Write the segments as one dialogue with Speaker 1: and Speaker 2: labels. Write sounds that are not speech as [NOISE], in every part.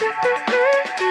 Speaker 1: Thank [LAUGHS] you.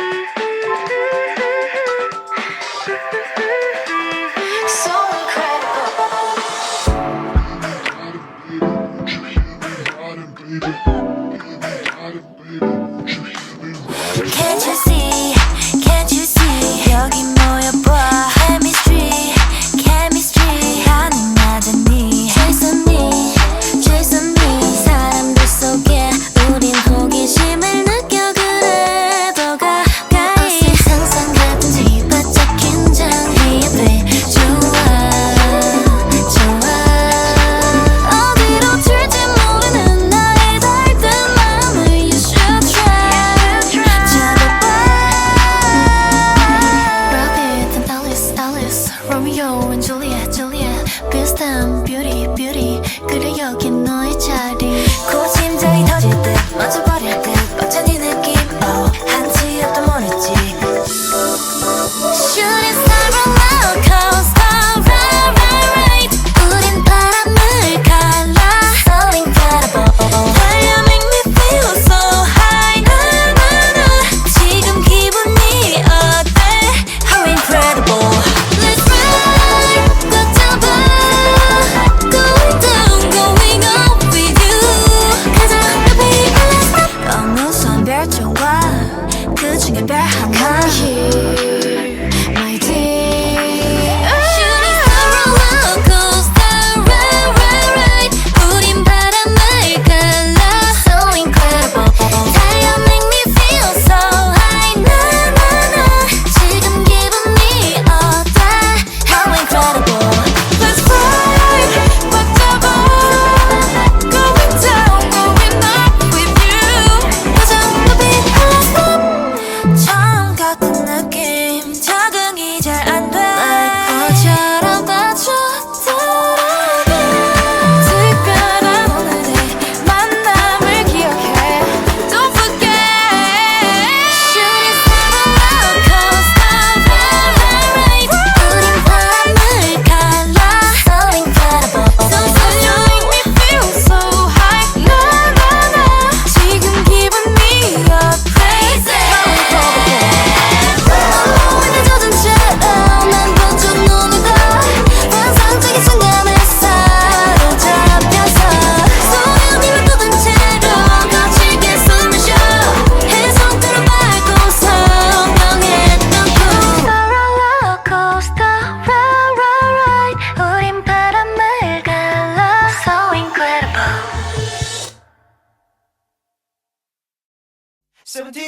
Speaker 1: 세븐틴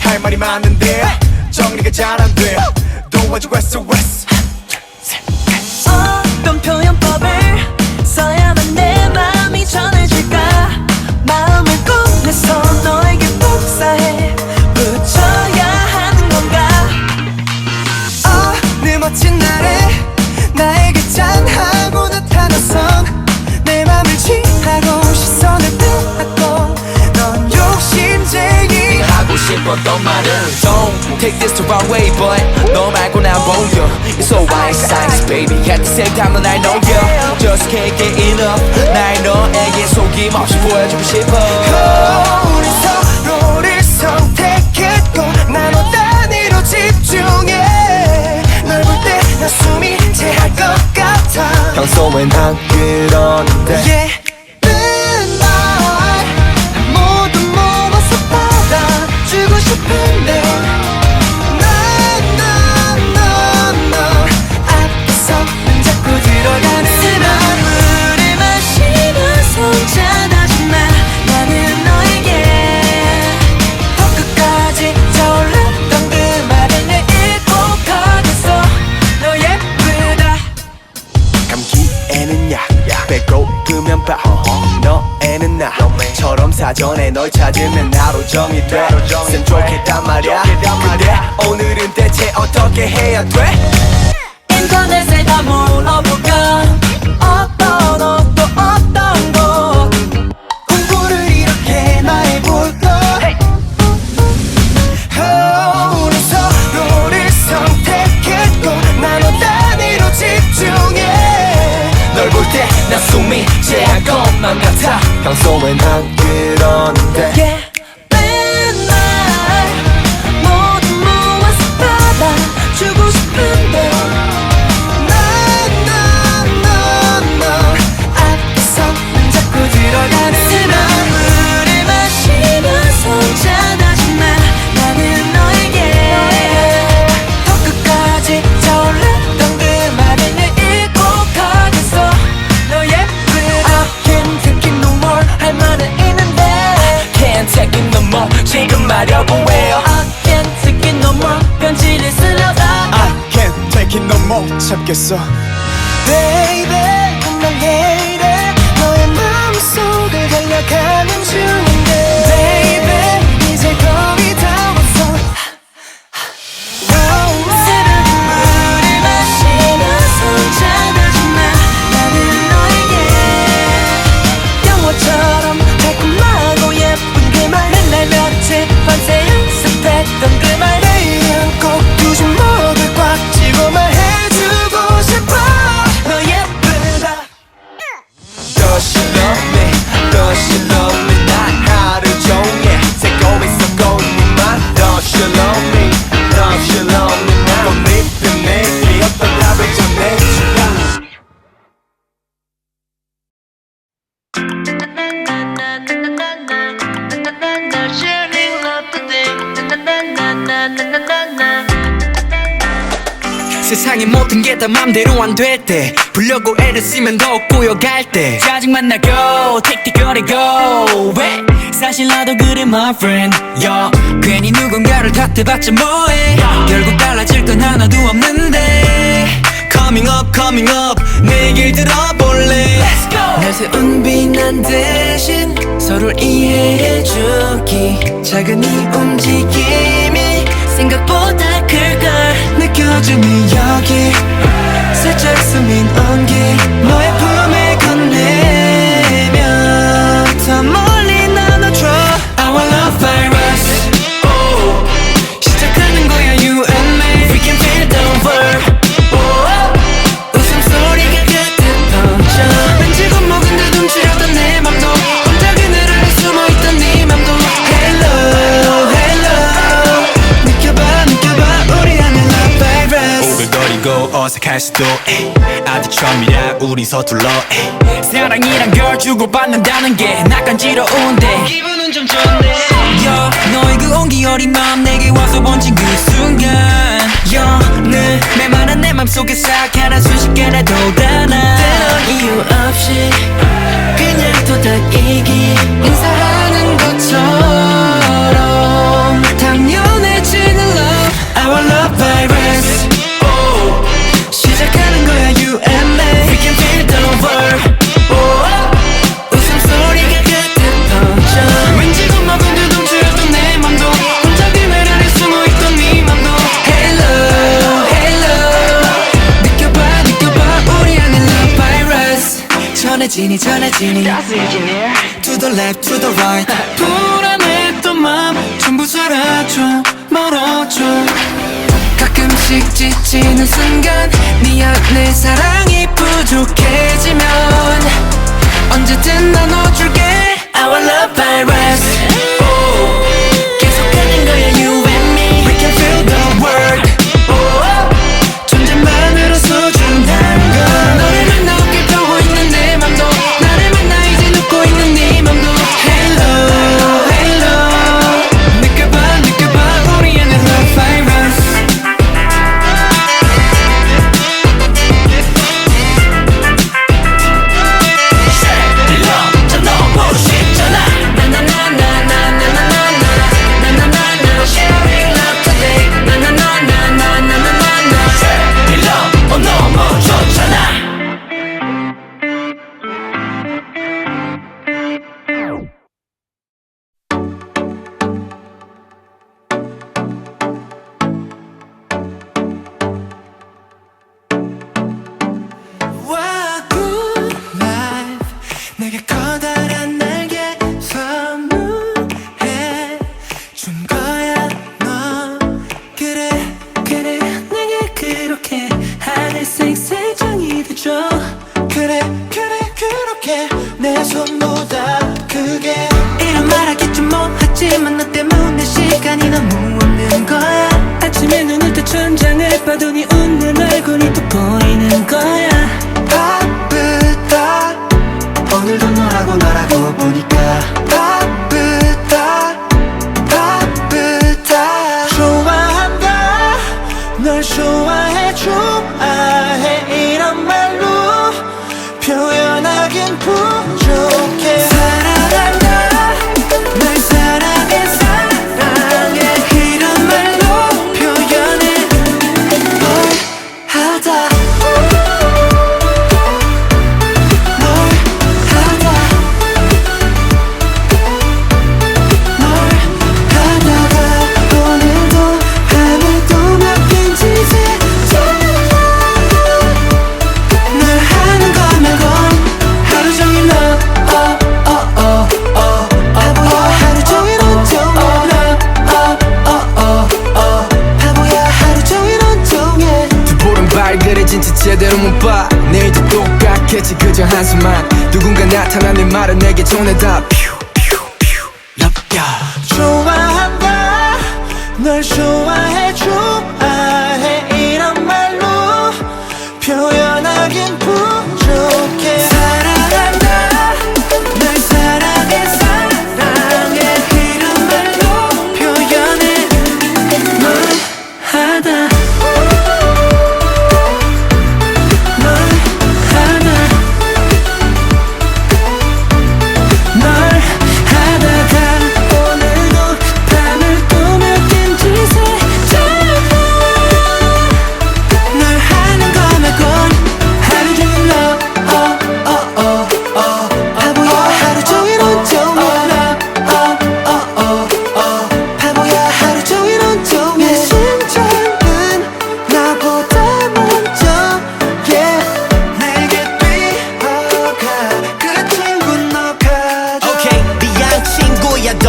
Speaker 2: 할 말이 많은데 정리가 잘 안돼. 도와줘
Speaker 3: SOS Don't take this the wrong way but no matter when I roll 몰려. It's so white ice baby. At the same time I know you Just can't get enough. 날 너에게 속임없이 보여주고 싶어.
Speaker 2: 우리 서로를 선택했고 나너 단위로 집중해. yeah.
Speaker 4: 배고프면 봐 어, 어.
Speaker 3: 너에는 나처럼 사전에 널 찾으면 정이 돼 쌤 좋겠단 말이야 근데 오늘은 대체 어떻게 해야 돼?
Speaker 2: 있겠어.
Speaker 5: 세상의 모든 게 다 맘대로 안 될 때. 불려고 애를 쓰면 더욱 꼬여갈 때. 짜증만 나고 틱틱거리고 왜? 사실 나도 그래 my friend. Y 괜히 누군가를 탓해봤자 뭐해. 결국 달라질 건 하나도 없는데. Coming up coming up. 내길 들어볼래? Let's go. 날 세운 비난 대신 서로 이해해주기. 작은 이 움직임이 생각보다 클걸. 느껴지는 여기 살짝 스민 온기 너의
Speaker 6: 수도 에이. 아직 처음이라 우린 서툴러 에이.
Speaker 5: 사랑이란 걸 주고받는다는 게 약간 지러운데.
Speaker 3: 기분은 좀 좋네
Speaker 5: 여 너의 그 온기 어린 마음 내게 와서 번진 그 순간. 여는 매만한 내 맘속에 싹 하나 순식간에 도단아
Speaker 3: 때론 이유 없이 그냥 도닥이기. 인사
Speaker 5: That's engineer.
Speaker 3: To the left, to the 바돈이 웃는 말은 내게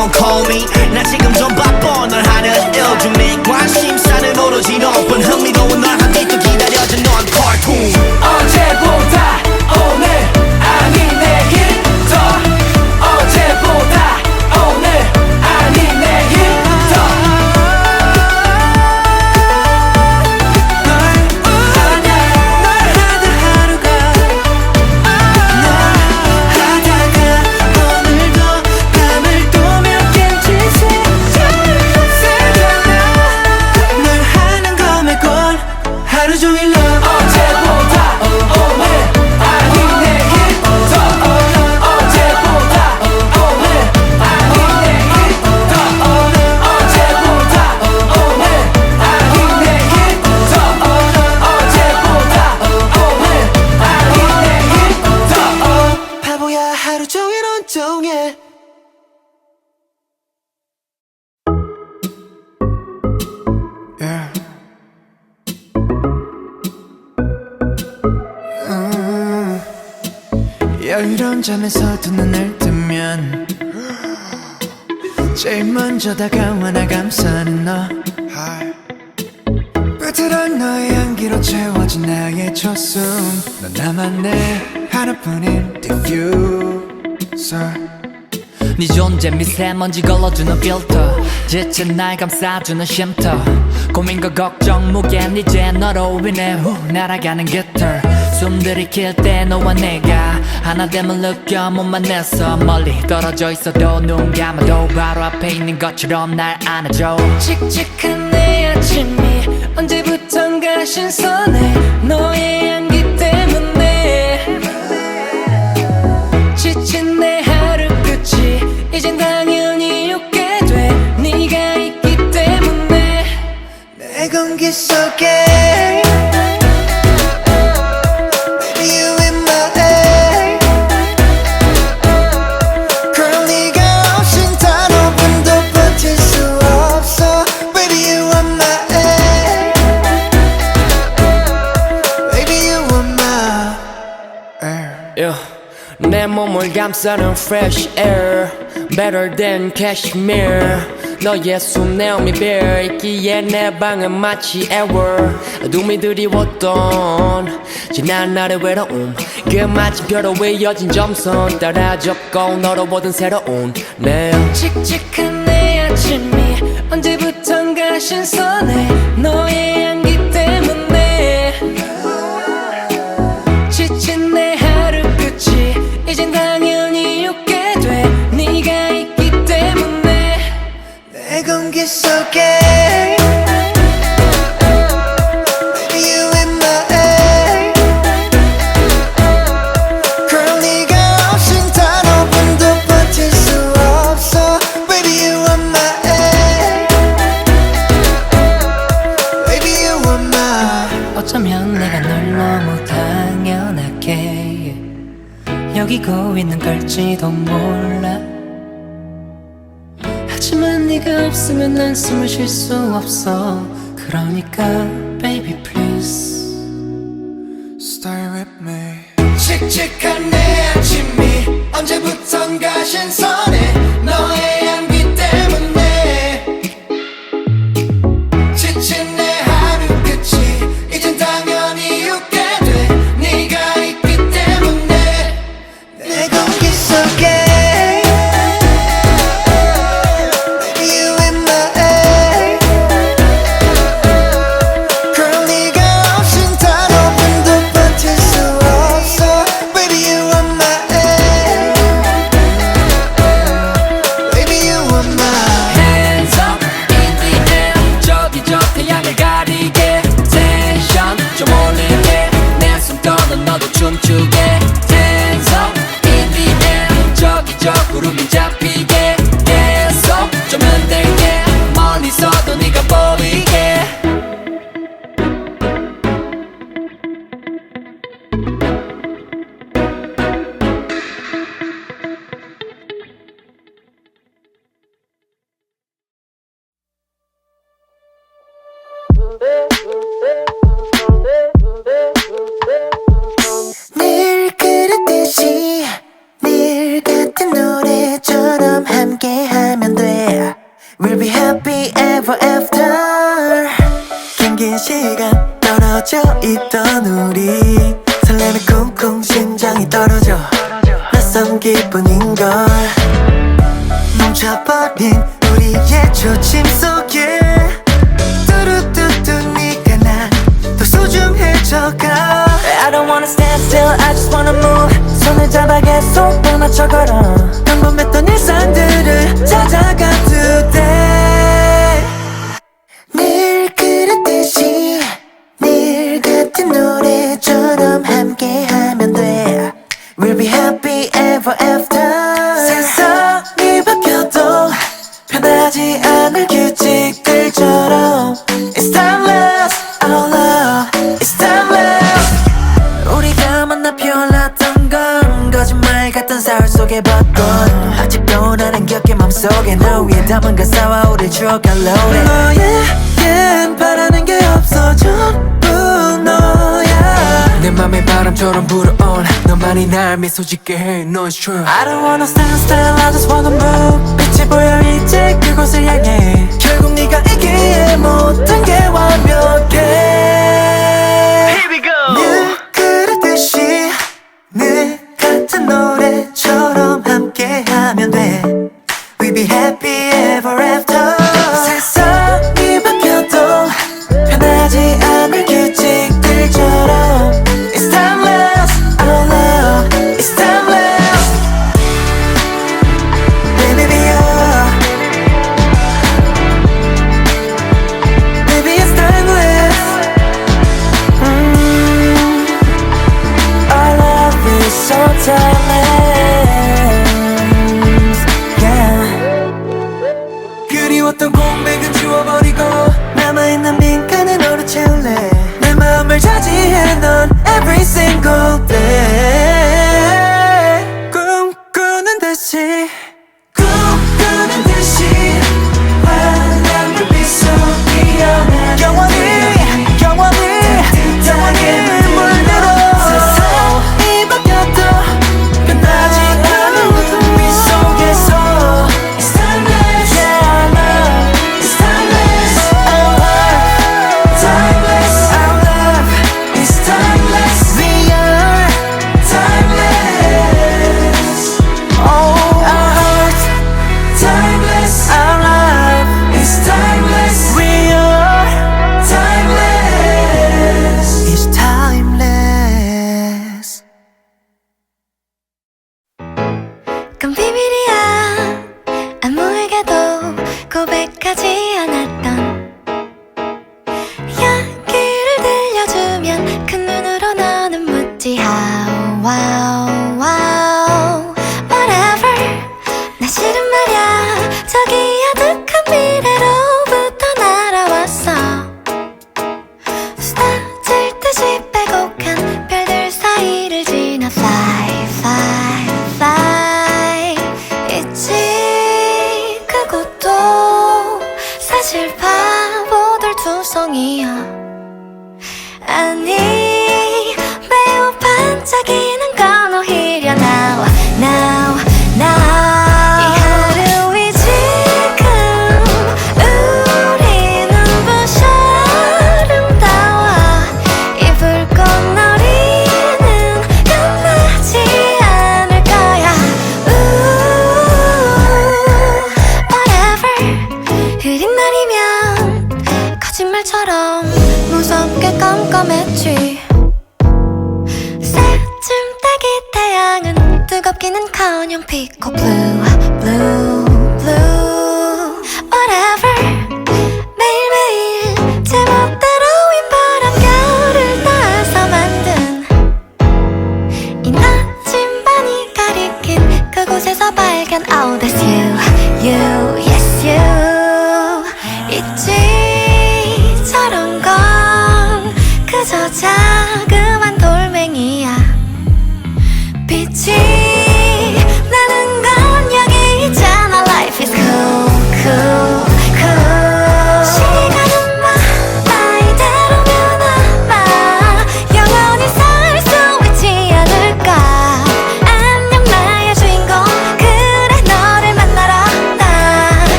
Speaker 7: don't call me. 나 지금 좀 바빠. 널 하는 일 중에 관심사는 오로지 너뿐 흥미로운 널
Speaker 2: 여유로운 잠에서도 눈을 뜨면 제일 먼저 다가와 나 감싸는 너. 부드러운 너의 향기로 채워진 나의 초숨. 넌 나만의 하나뿐인 diffuser.
Speaker 8: 네 존재 미세먼지 걸러주는 필터 지친 날 감싸주는 쉼터. 고민과 걱정 무게는 이제 너로 인해 후 날아가는 깃털 숨 들이킬 때 너와 내가 하나 됨을 느껴 못 만나서 멀리 떨어져 있어도 눈 감아도 바로 앞에 있는 것처럼 날 안아줘. 칙칙한 내 아침이 언제부턴가 신선해. 너의 향기 때문에. 지친 내 하루 끝이 이젠 당연히 웃게 돼. 네가 있기 때문에.
Speaker 2: 내 공기 속에
Speaker 8: 감싸는 fresh air Better than cashmere. 너의 숨 내음이 bear 있기에 내 방은 마치 ever 눈이 드리웠던 지난 날의 외로움. 그 마치 벼로 이어진 점선. 따라 접고 너로 보던 새로운 내 칙칙한 내 아침이 언제부턴가 신선해. 너의 향기 때문에 지친 내
Speaker 2: 내공 수 없어.
Speaker 8: 그러니까 baby please.
Speaker 2: Stay with me. 칙칙한 내 아침이 언제부턴가 신선 긴 시간 떨어져 있던 우리. 설레는 쿵쿵 심장이 떨어져 낯선 기분인걸. 멈춰버린 우리의 초침 속에 뚜루뚜뚜 니가 나더 소중해져가.
Speaker 4: I don't wanna stand still I just wanna move. 손을 잡아 계속 떠나쳐 걸어.
Speaker 2: 평범했던 일상들을 찾아가 today 그랬듯이 늘 같은 노래처럼 함께하면 돼. We'll be happy ever after. 세상이 바뀌어도 변하지 않을 규칙들처럼 It's timeless, our love It's timeless. 우리가 만나 피어났던 건 거짓말 같은 사울 속의 벚꽃 아직도 나는 곁게 맘속에 너 위에 담은 가사와 우리 추억 갈로
Speaker 8: 바람처럼 불어온 너만이 날 미소 짓게 해 No it's true.
Speaker 2: I don't wanna stand still I just wanna move. 빛이 보여 이제 그곳을 향해. 결국 네가 있기에 모든 게 완벽해. Here we go. 늘 그랬듯이 늘 같은 노래처럼 함께하면 돼. We be happy ever after. 세상이 바뀌어도 변하지 않을
Speaker 1: 그건 비밀이야